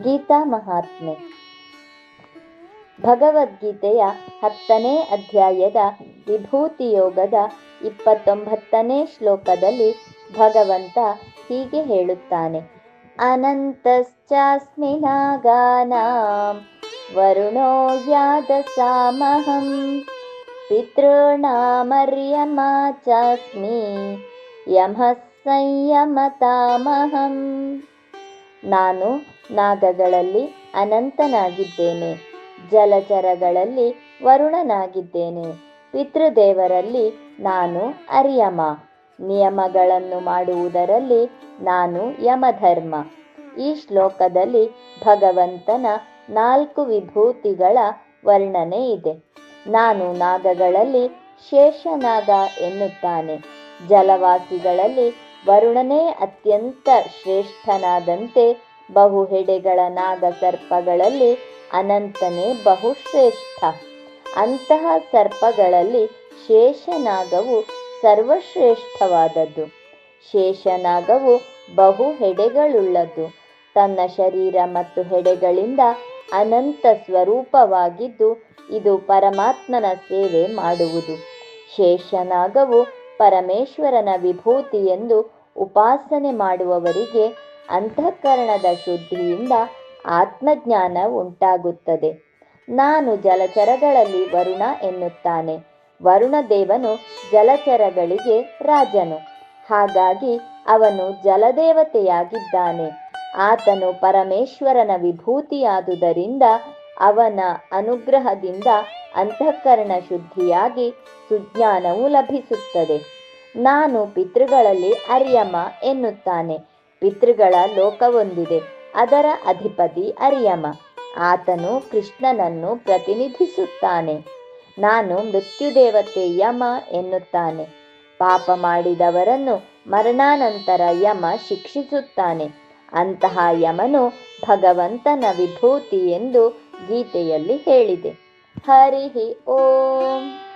ಗೀತಾ ಮಹಾತ್ಮೆ. ಭಗವದ್ಗೀತೆಯ ಹತ್ತನೇ ಅಧ್ಯಾಯದ ವಿಭೂತಿ ಯೋಗದ ಇಪ್ಪತ್ತೊಂಬತ್ತನೇ ಶ್ಲೋಕದಲ್ಲಿ ಭಗವಂತ ಹೀಗೆ ಹೇಳುತ್ತಾನೆ. ಅನಂತಶ್ಚಾಸ್ಮಿ ನಾಗಾನಾಂ ವರುಣೋ ಯಾದಸಾಮಹಂ ಸಾಮಹಂ ಚಾಸ್ಮಿ ಯಮಃ ಸಂಯಮತಾಮಹಂ. ನಾನು ನಾಗಗಳಲ್ಲಿ ಅನಂತನಾಗಿದ್ದೇನೆ. ಜಲಚರಗಳಲ್ಲಿ ವರುಣನಾಗಿದ್ದೇನೆ. ಪಿತೃದೇವರಲ್ಲಿ ನಾನು ಅರಿಯಮ. ನಿಯಮಗಳನ್ನು ಮಾಡುವುದರಲ್ಲಿ ನಾನು ಯಮಧರ್ಮ. ಈ ಶ್ಲೋಕದಲ್ಲಿ ಭಗವಂತನ ನಾಲ್ಕು ವಿಭೂತಿಗಳ ವರ್ಣನೆ ಇದೆ. ನಾನು ನಾಗಗಳಲ್ಲಿ ಶೇಷನಾಗ ಎನ್ನುತ್ತಾನೆ. ಜಲವಾಸಿಗಳಲ್ಲಿ ವರುಣನೇ ಅತ್ಯಂತ ಶ್ರೇಷ್ಠನಾದಂತೆ ಬಹು ಹೆಡೆಗಳ ನಾಗ ಸರ್ಪಗಳಲ್ಲಿ ಅನಂತನೇ ಬಹುಶ್ರೇಷ್ಠ ಅಂತಹ ಸರ್ಪಗಳಲ್ಲಿ ಶೇಷನಾಗವು ಸರ್ವಶ್ರೇಷ್ಠವಾದದ್ದು. ಶೇಷನಾಗವು ಬಹು ಹೆಡೆಗಳುಳ್ಳದ್ದು. ತನ್ನ ಶರೀರ ಮತ್ತು ಹೆಡೆಗಳಿಂದ ಅನಂತ ಸ್ವರೂಪವಾಗಿದ್ದು ಇದು ಪರಮಾತ್ಮನ ಸೇವೆ ಮಾಡುವುದು. ಶೇಷನಾಗವು ಪರಮೇಶ್ವರನ ವಿಭೂತಿ ಎಂದು ಉಪಾಸನೆ ಮಾಡುವವರಿಗೆ ಅಂತಃಕರಣದ ಶುದ್ಧಿಯಿಂದ ಆತ್ಮಜ್ಞಾನ ಉಂಟಾಗುತ್ತದೆ. ನಾನು ಜಲಚರಗಳಲ್ಲಿ ವರುಣ ಎನ್ನುತ್ತಾನೆ. ವರುಣ ದೇವನು ಜಲಚರಗಳಿಗೆ ರಾಜನು. ಹಾಗಾಗಿ ಅವನು ಜಲದೇವತೆಯಾಗಿದ್ದಾನೆ. ಆತನು ಪರಮೇಶ್ವರನ ವಿಭೂತಿಯಾದುದರಿಂದ ಅವನ ಅನುಗ್ರಹದಿಂದ ಅಂತಃಕರಣ ಶುದ್ಧಿಯಾಗಿ ಸುಜ್ಞಾನವು ಲಭಿಸುತ್ತದೆ. ನಾನು ಪಿತೃಗಳಲ್ಲಿ ಅರ್ಯಮ ಎನ್ನುತ್ತಾನೆ. ಪಿತೃಗಳ ಲೋಕವೊಂದಿದೆ. ಅದರ ಅಧಿಪತಿ ಅರಿಯಮ. ಆತನು ಕೃಷ್ಣನನ್ನು ಪ್ರತಿನಿಧಿಸುತ್ತಾನೆ. ನಾನು ಮೃತ್ಯುದೇವತೆ ಯಮ ಎನ್ನುತ್ತಾನೆ. ಪಾಪ ಮಾಡಿದವರನ್ನು ಮರಣಾನಂತರ ಯಮ ಶಿಕ್ಷಿಸುತ್ತಾನೆ. ಅಂತಹ ಯಮನು ಭಗವಂತನ ವಿಭೂತಿ ಎಂದು ಗೀತೆಯಲ್ಲಿ ಹೇಳಿದೆ. ಹರಿ ಓಂ.